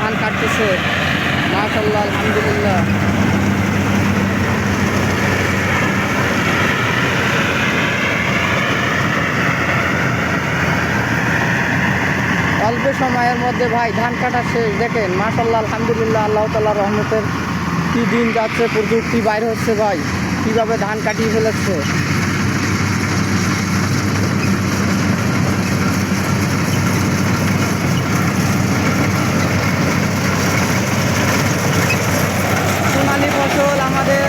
ধান কাটতেছে? মাশাল্লাহ আলহামদুলিল্লাহ। অল্প সময়ের মধ্যে ভাই ধান কাটা শেষ। দেখেন মাশাল্লাহ আলহামদুলিল্লাহ, আল্লাহ তাল্লাহ রহমতের কি দিন যাচ্ছে, প্রযুক্তি বাইর হচ্ছে ভাই। কীভাবে ধান কাটিয়ে ফেলেছে সোনালি ফসল আমাদের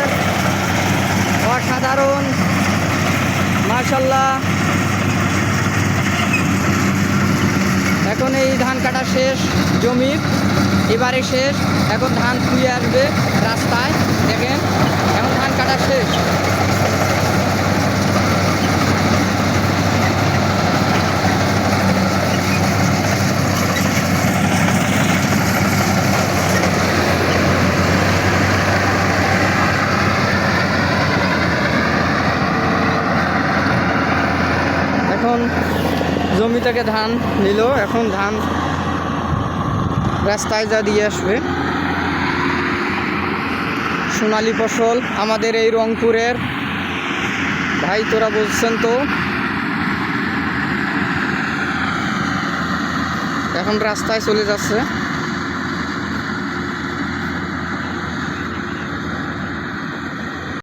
অসাধারণ মাশাল্লাহ এখন এই ধান কাটা শেষ জমির এবারে শেষ, এখন ধান ধুয়ে আসবে রাস্তায়, দেখেন, এখন ধান কাটা শেষ। এখন জমি থেকে ধান নিল, এখন ধান রাস্তায় যা দিয়ে আসবে। সোনালি ফসল আমাদের এই রংপুরের। ভাই, তোরা বলছেন তো। এখন রাস্তায় চলে যাচ্ছে।